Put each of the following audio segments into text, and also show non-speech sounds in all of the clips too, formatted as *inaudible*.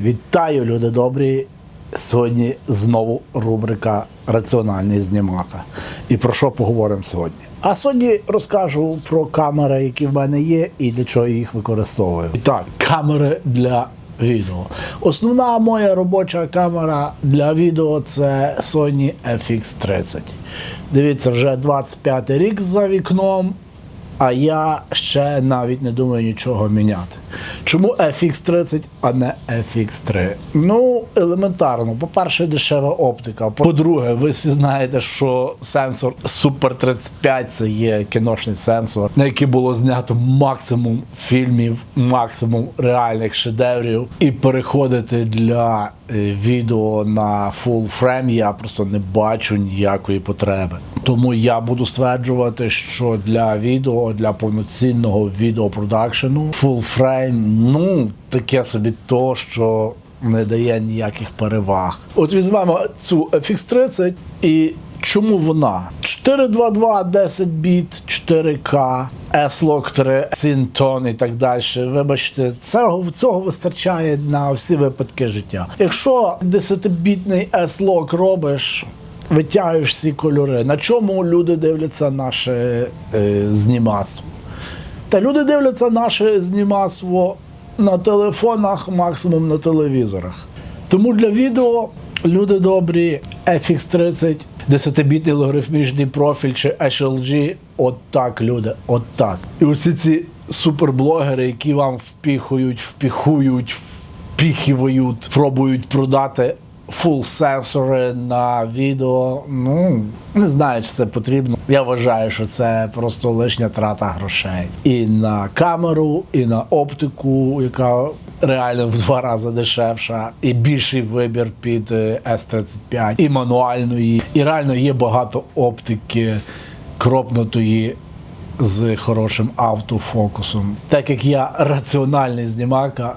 Вітаю, люди добрі. Сьогодні знову рубрика Раціональний знімака. І про що поговоримо сьогодні? А сьогодні розкажу про камери, які в мене є, і для чого я їх використовую. І так, камери для відео. Основна моя робоча камера для відео це Sony FX30. Дивіться, вже 25 рік за вікном. А я ще навіть не думаю нічого міняти. Чому FX30, а не FX3? Ну, елементарно. По-перше, дешева оптика. По-друге, ви всі знаєте, що сенсор Super 35 це є кіношний сенсор, на який було знято максимум фільмів, максимум реальних шедеврів. І переходити для е, відео на full frame я просто не бачу ніякої потреби. Тому я буду стверджувати, що для відео, для повноцінного відеопродакшену, frame, ну таке собі то, що не дає ніяких переваг. От візьмемо цю FX30 і. Чому вона? 422, 10 біт, 4К, S-Log 3, Cinton і так далі. Вибачте, цього, цього вистачає на всі випадки життя. Якщо 10-бітний S-Log робиш, витягуєш всі кольори. На чому люди дивляться наше е, знімацтво? Та люди дивляться наше знімацтво на телефонах, максимум на телевізорах. Тому для відео люди добрі, FX30, 10-бітний логарифмічний профіль чи HLG, от так, люди, от так. І усі ці суперблогери, які вам впіхують, впіхують, впіхівають, пробують продати фул сенсори на відео. Ну не знаю, чи це потрібно. Я вважаю, що це просто лишня трата грошей. І на камеру, і на оптику, яка реально в два рази дешевша, і більший вибір під е, S35, і мануальної. І реально є багато оптики кропнутої з хорошим автофокусом. Так як я раціональний знімака,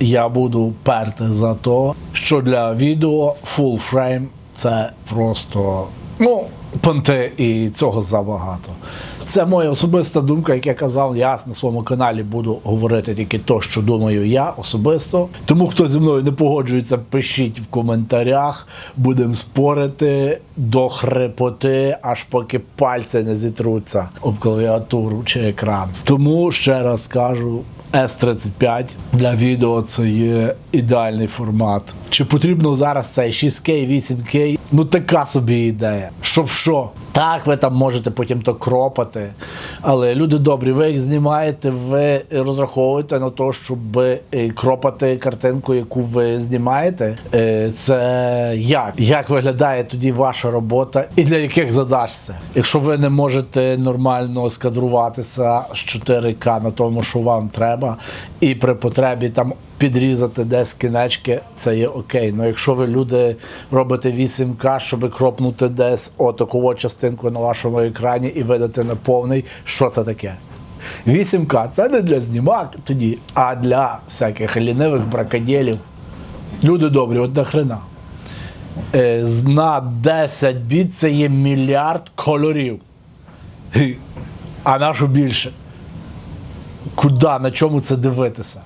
я буду перти за то, що для відео full frame це просто ну, понти і цього забагато. Це моя особиста думка, як я казав, я на своєму каналі буду говорити тільки то, що думаю я особисто. Тому хто зі мною не погоджується, пишіть в коментарях, будемо спорити до хрипоти, аж поки пальці не зітруться об клавіатуру чи екран. Тому ще раз кажу. S35 для відео це є ідеальний формат. Чи потрібно зараз цей 6К, 8К? Ну така собі ідея. Щоб що? Так, ви там можете потім то кропати. Але люди добрі, ви їх знімаєте, ви розраховуєте на те, щоб е, кропати картинку, яку ви знімаєте. Е, Це як? Як виглядає тоді ваша робота і для яких задач це? Якщо ви не можете нормально скадруватися з 4К на тому, що вам треба, і при потребі там підрізати десь кінечки, це є окей. Ну якщо ви люди робите 8К, щоб кропнути десь отакову частинку на вашому екрані і видати на повний, що це таке? 8К це не для знімак тоді, а для всяких лінивих бракоділів. Люди добрі, от нахрена. Е, на 10 біт це є мільярд кольорів. А нашу більше. Куди, на чому це дивитися?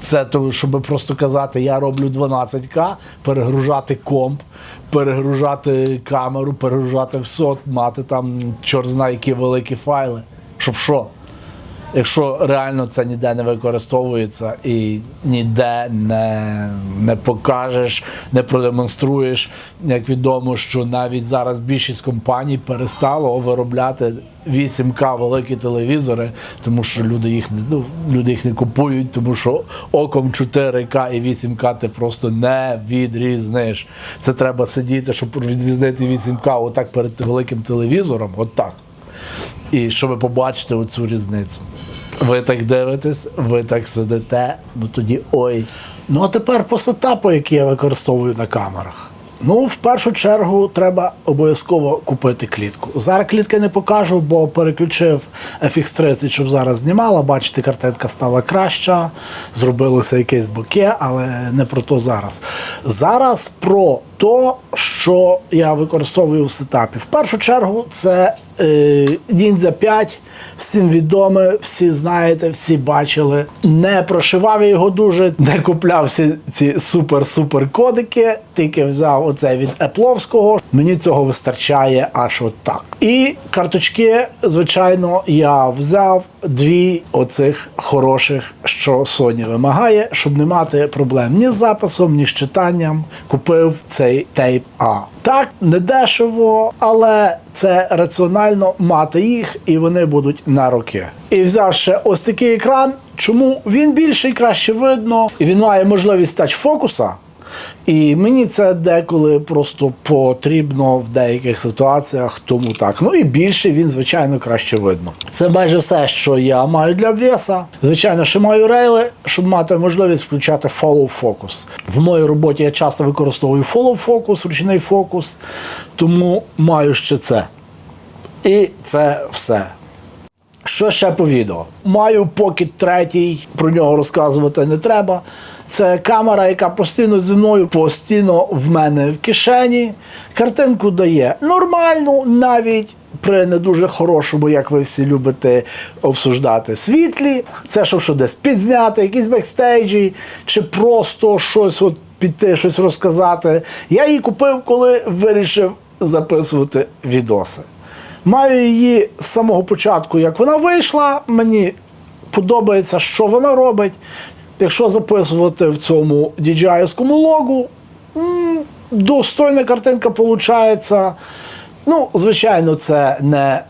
Це то, щоб просто казати, я роблю 12К, перегружати комп, перегружати камеру, перегружати все, мати там чорт знає які великі файли. Щоб що? Якщо реально це ніде не використовується і ніде не, не покажеш, не продемонструєш, як відомо, що навіть зараз більшість компаній перестало виробляти 8К великі телевізори, тому що люди їх не ну, люди їх не купують, тому що оком 4К і 8К ти просто не відрізниш. Це треба сидіти, щоб відрізнити 8К отак перед великим телевізором, отак. І щоб побачити оцю різницю. Ви так дивитесь, ви так сидите, ну тоді ой. Ну а тепер по сетапу, який я використовую на камерах. Ну, в першу чергу, треба обов'язково купити клітку. Зараз клітки не покажу, бо переключив FX30, щоб зараз знімала. Бачите, картинка стала краща, зробилося якесь боке, але не про то зараз. Зараз про те, що я використовую в сетапі. В першу чергу, це Ніндзя 5, всім відоме, всі знаєте, всі бачили. Не прошивав його дуже, не купляв всі ці супер-супер кодики, тільки взяв оце від Епловського. Мені цього вистачає аж от так. І карточки, звичайно, я взяв дві оцих хороших, що Sony вимагає, щоб не мати проблем ні з записом, ні з читанням. Купив цей тейп А. Так, не дешево, але це раціонально мати їх, і вони будуть на роки. І взяв ще ось такий екран. Чому він більший, краще видно, і він має можливість тач фокуса. І мені це деколи просто потрібно в деяких ситуаціях, тому так. Ну і більше він, звичайно, краще видно. Це майже все, що я маю для обвеса. Звичайно, ще маю рейли, щоб мати можливість включати follow focus. В моїй роботі я часто використовую follow focus, ручний фокус, тому маю ще це. І це все. Що ще по відео? Маю Pocket 3, про нього розказувати не треба. Це камера, яка постійно зі мною, постійно в мене в кишені. Картинку дає нормальну, навіть при не дуже хорошому, як ви всі любите обсуждати, світлі. Це щоб що десь підзняти, якісь бекстейджі, чи просто щось от піти, щось розказати. Я її купив, коли вирішив записувати відоси. Маю її з самого початку, як вона вийшла. Мені подобається, що вона робить. Якщо записувати в цьому DJI-скому логу, достойна картинка виходить. Ну, звичайно, це не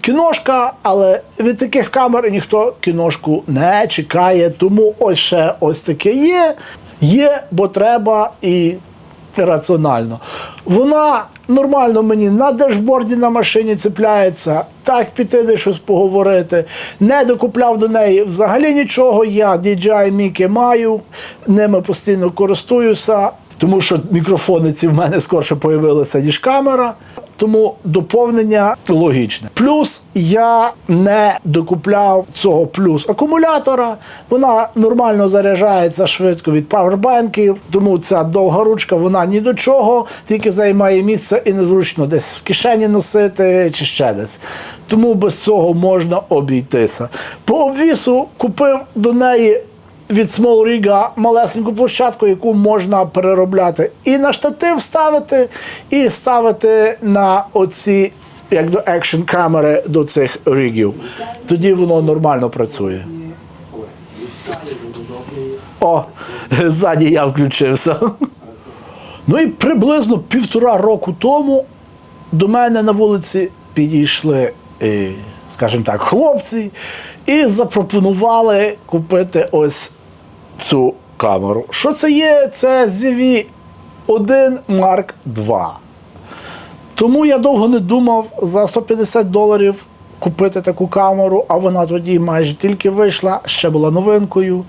кіношка, але від таких камер ніхто кіношку не чекає. Тому ось ще ось таке є. Є, бо треба і раціонально. Вона нормально мені на дешборді на машині цепляється, так піти де щось поговорити. Не докупляв до неї взагалі нічого. Я DJI Mickey маю, ними постійно користуюся, тому що мікрофони ці в мене скорше появилися, ніж камера. Тому доповнення логічне. Плюс я не докупляв цього плюс акумулятора. Вона нормально заряджається швидко від павербанків, тому ця довга ручка вона ні до чого, тільки займає місце і незручно десь в кишені носити чи ще десь. Тому без цього можна обійтися. По обвісу купив до неї від Small Rig малесеньку площадку, яку можна переробляти і на штатив ставити, і ставити на оці, як до екшн камери до цих рігів. Тоді воно нормально працює. О, ззаді я включився. Ну і приблизно півтора року тому до мене на вулиці підійшли, е, скажімо так, хлопці і запропонували купити ось цю камеру. Що це є? Це ZV 1 Mark II. Тому я довго не думав за 150 доларів купити таку камеру, а вона тоді майже тільки вийшла, ще була новинкою.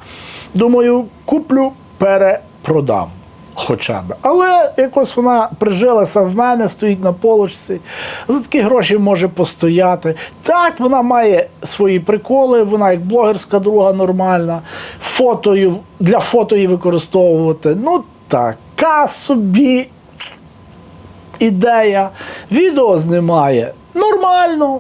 Думаю, куплю, перепродам. Хоча б. Але якось вона прижилася в мене, стоїть на полочці. За такі гроші може постояти. Так, вона має свої приколи, вона як блогерська друга нормальна. Фотою, для фото її використовувати. Ну, така собі ідея. Відео знімає нормально.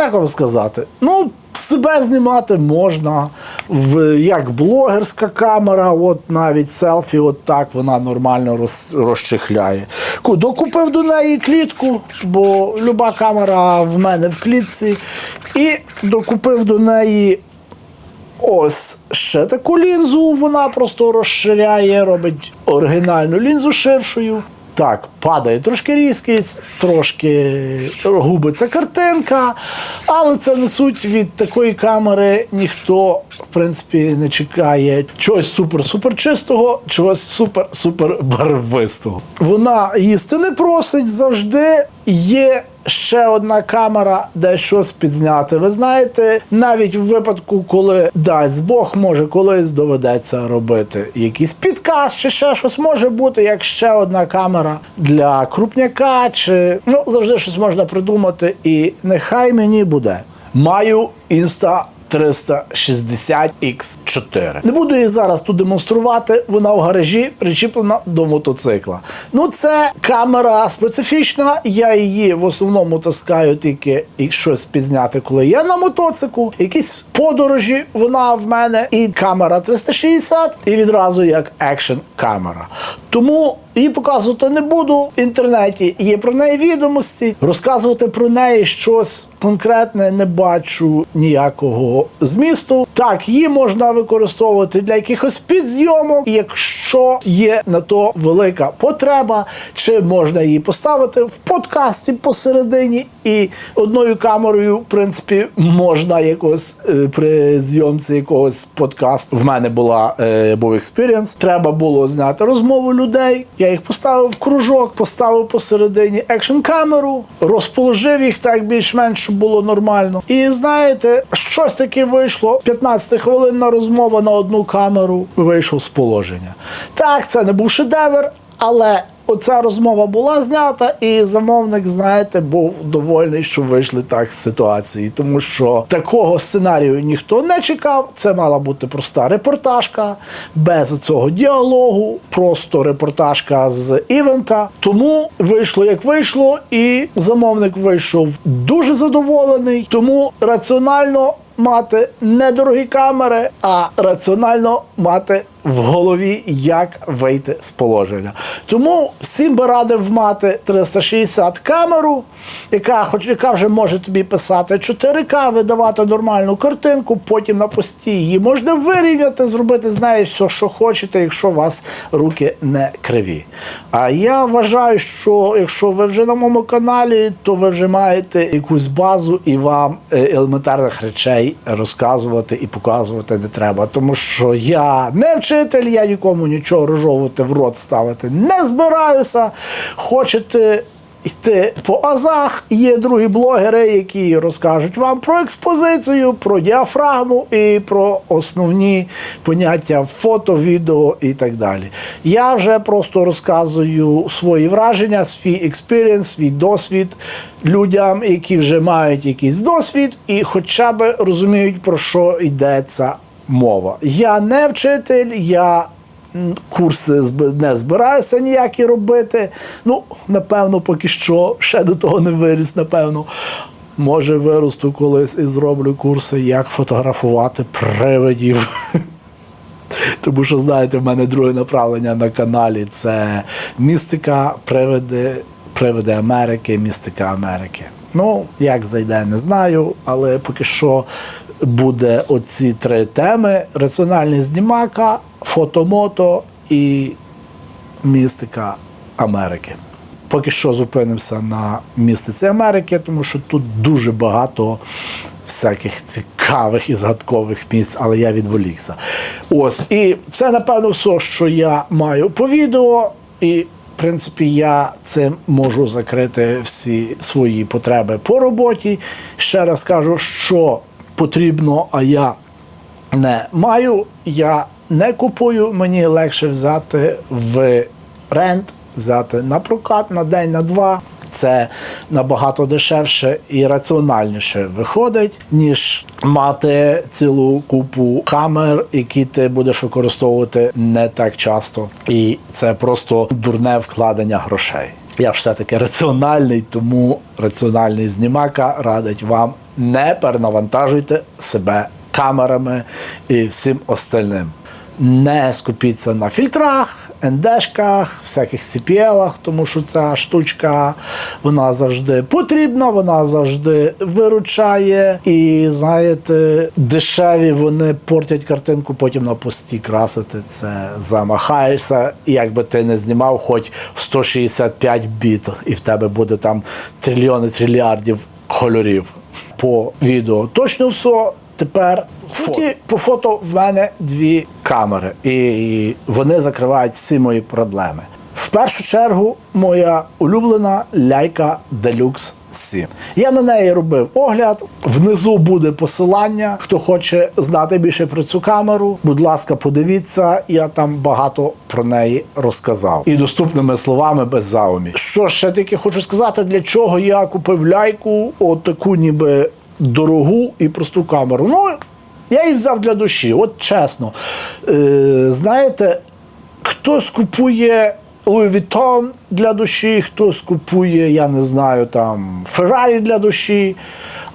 Як вам сказати? Ну, себе знімати можна. В, як блогерська камера, от навіть селфі, от так вона нормально роз, розчихляє. Докупив до неї клітку, бо люба камера в мене в клітці. І докупив до неї Ось ще таку лінзу, вона просто розширяє, робить оригінальну лінзу ширшою. Так, падає трошки різкість, трошки губиться картинка, але це не суть від такої камери ніхто, в принципі, не чекає чогось супер-супер чистого, чогось супер-супер барвистого. Вона їсти не просить завжди. Є ще одна камера, де щось підзняти. Ви знаєте, навіть в випадку, коли дасть Бог, може колись доведеться робити якийсь підказ чи ще щось може бути, як ще одна камера для крупняка, чи ну завжди щось можна придумати, і нехай мені буде. Маю інста 360X4. Не буду її зараз тут демонструвати. Вона в гаражі причіплена до мотоцикла. Ну, це камера специфічна. Я її в основному таскаю тільки і щось підзняти, коли я на мотоциклу. Якісь подорожі вона в мене, і камера 360, і відразу як екшн камера. Тому її показувати не буду. В інтернеті є про неї відомості. Розказувати про неї щось конкретне не бачу ніякого змісту. Так, її можна використовувати для якихось підзйомок, якщо є на то велика потреба, чи можна її поставити в подкасті посередині, і одною камерою, в принципі, можна якось е, при зйомці якогось подкасту. В мене була е, був експірієнс. Треба було зняти розмову людей. Я їх поставив в кружок, поставив посередині екшн камеру, розположив їх так більш-менш, щоб було нормально. І знаєте, щось таке вийшло. 15 хвилинна розмова на одну камеру. Вийшов з положення. Так, це не був шедевр, але. Оця розмова була знята, і замовник, знаєте, був довольний, що вийшли так з ситуації, тому що такого сценарію ніхто не чекав. Це мала бути проста репортажка без цього діалогу, просто репортажка з івента. Тому вийшло як вийшло, і замовник вийшов дуже задоволений. Тому раціонально мати не дорогі камери, а раціонально мати в голові, як вийти з положення. Тому всім би радив мати 360 камеру, яка, хоч яка вже може тобі писати 4К, видавати нормальну картинку, потім на пості її можна вирівняти, зробити з нею все, що хочете, якщо у вас руки не криві. А я вважаю, що якщо ви вже на моєму каналі, то ви вже маєте якусь базу і вам е, елементарних речей розказувати і показувати не треба. Тому що я не вчитель, я нікому нічого розжовувати в рот ставити не збираюся. Хочете. Йти по азах, є другі блогери, які розкажуть вам про експозицію, про діафрагму і про основні поняття фото, відео і так далі. Я вже просто розказую свої враження, свій експірієнс, свій досвід людям, які вже мають якийсь досвід, і хоча б розуміють, про що йдеться мова. Я не вчитель, я курси не збираюся ніякі робити. Ну, напевно, поки що ще до того не виріс, напевно. Може, виросту колись і зроблю курси, як фотографувати привидів. *laughs* Тому що, знаєте, в мене друге направлення на каналі це містика, привиди, привиди Америки, містика Америки. Ну, як зайде, не знаю, але поки що буде оці три теми: раціональний знімака, фотомото і містика Америки. Поки що зупинимося на містиці Америки, тому що тут дуже багато всяких цікавих і згадкових місць, але я відволікся. Ось, і це, напевно, все, що я маю по відео. І, в принципі, я цим можу закрити всі свої потреби по роботі. Ще раз кажу, що потрібно, а я не маю, я не купую, мені легше взяти в рент, взяти на прокат на день, на два. Це набагато дешевше і раціональніше виходить, ніж мати цілу купу камер, які ти будеш використовувати не так часто. І це просто дурне вкладення грошей. Я ж все-таки раціональний, тому раціональний знімака радить вам не перенавантажуйте себе камерами і всім остальним. Не скупіться на фільтрах, ендешках, всяких CPL, тому що ця штучка вона завжди потрібна, вона завжди виручає. І знаєте, дешеві вони портять картинку, потім на пості красити. Це замахаєшся, і якби ти не знімав хоч в 165 біт, і в тебе буде там трильйони трильярдів кольорів по відео. Точно все. Тепер фото. по фото в мене дві камери, і вони закривають всі мої проблеми. В першу чергу, моя улюблена ляйка Deluxe 7. Я на неї робив огляд. Внизу буде посилання. Хто хоче знати більше про цю камеру, будь ласка, подивіться. Я там багато про неї розказав. І доступними словами без заумі. Що ще таки хочу сказати, для чого я купив ляйку, отаку ніби дорогу і просту камеру. Ну, Я їх взяв для душі, от чесно. Е, знаєте, хтось купує Louis Vuitton для душі, хтось купує, я не знаю, там Ferrari для душі.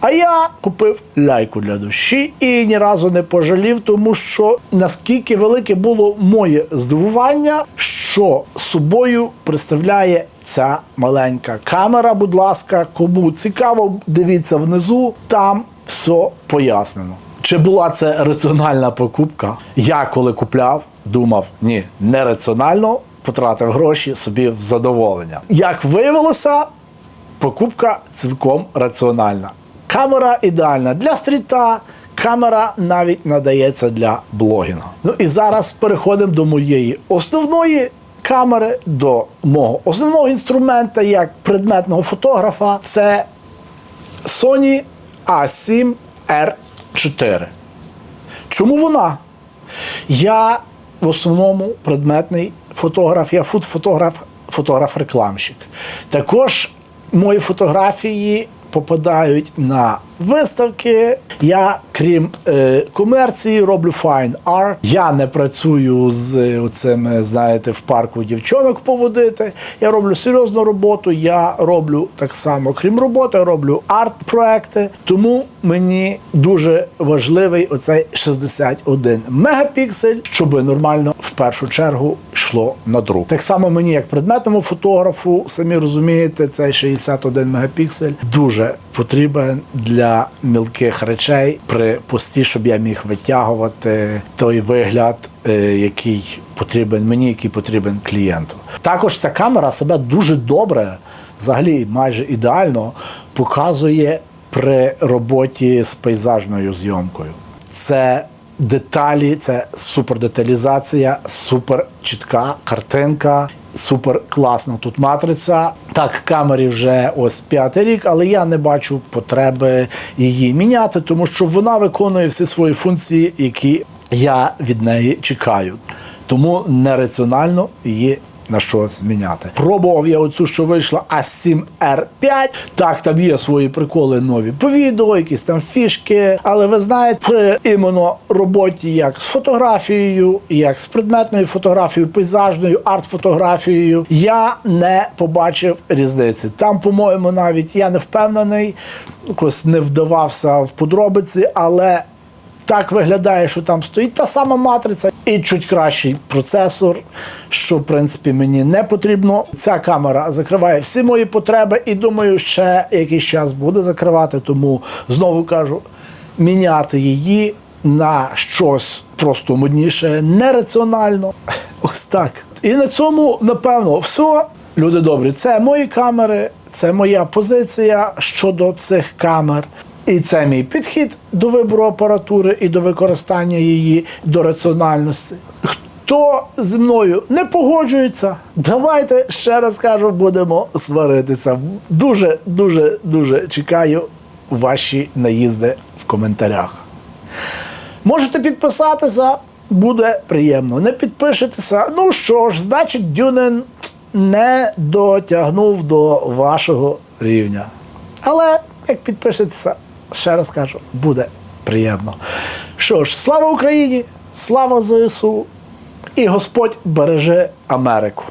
А я купив ляйку для душі і ні разу не пожалів, тому що наскільки велике було моє здивування, що собою представляє ця маленька камера. Будь ласка, кому цікаво, дивіться внизу, там все пояснено. Чи була це раціональна покупка? Я коли купляв, думав, ні, не раціонально, потратив гроші собі в задоволення. Як виявилося, покупка цілком раціональна. Камера ідеальна для стріта, камера навіть надається для блогінгу. Ну і зараз переходимо до моєї основної камери, до мого основного інструмента як предметного фотографа. Це Sony A7 R4. Чому вона? Я в основному предметний фотограф, я фуд-фотограф, фотограф-рекламщик. Також мої фотографії попадають на виставки. Я, крім е, комерції, роблю fine art. Я не працюю з цими, знаєте, в парку дівчонок поводити. Я роблю серйозну роботу. Я роблю так само, крім роботи, я роблю арт-проекти. Тому мені дуже важливий оцей 61 мегапіксель, щоб нормально в першу чергу йшло на друк. Так само мені, як предметному фотографу, самі розумієте, цей 61 мегапіксель дуже потрібен для мілких речей при пості, щоб я міг витягувати той вигляд, е, який потрібен мені, який потрібен клієнту. Також ця камера себе дуже добре, взагалі майже ідеально показує при роботі з пейзажною зйомкою. Це деталі, це супердеталізація, супер чітка картинка, супер класно тут матриця. Так, камері вже ось п'ятий рік, але я не бачу потреби її міняти, тому що вона виконує всі свої функції, які я від неї чекаю. Тому нераціонально її на щось міняти. Пробував я оцю, що вийшла А7R5. Так, там є свої приколи нові по відео, якісь там фішки. Але ви знаєте, при іменно роботі як з фотографією, як з предметною фотографією, пейзажною, арт-фотографією, я не побачив різниці. Там, по-моєму, навіть я не впевнений, якось не вдавався в подробиці, але так виглядає, що там стоїть та сама матриця і чуть кращий процесор, що в принципі мені не потрібно. Ця камера закриває всі мої потреби, і думаю, ще якийсь час буде закривати. Тому знову кажу, міняти її на щось просто модніше, нераціонально. Ось так. І на цьому, напевно, все. Люди добрі, це мої камери, це моя позиція щодо цих камер. І це мій підхід до вибору апаратури і до використання її до раціональності. Хто зі мною не погоджується, давайте ще раз кажу, будемо сваритися. Дуже, дуже, дуже чекаю ваші наїзди в коментарях. Можете підписатися, буде приємно. Не підпишетеся. Ну що ж, значить, Дюнен не дотягнув до вашого рівня. Але як підпишетеся, ще раз кажу, буде приємно. Що ж, слава Україні! Слава ЗСУ! І Господь береже Америку.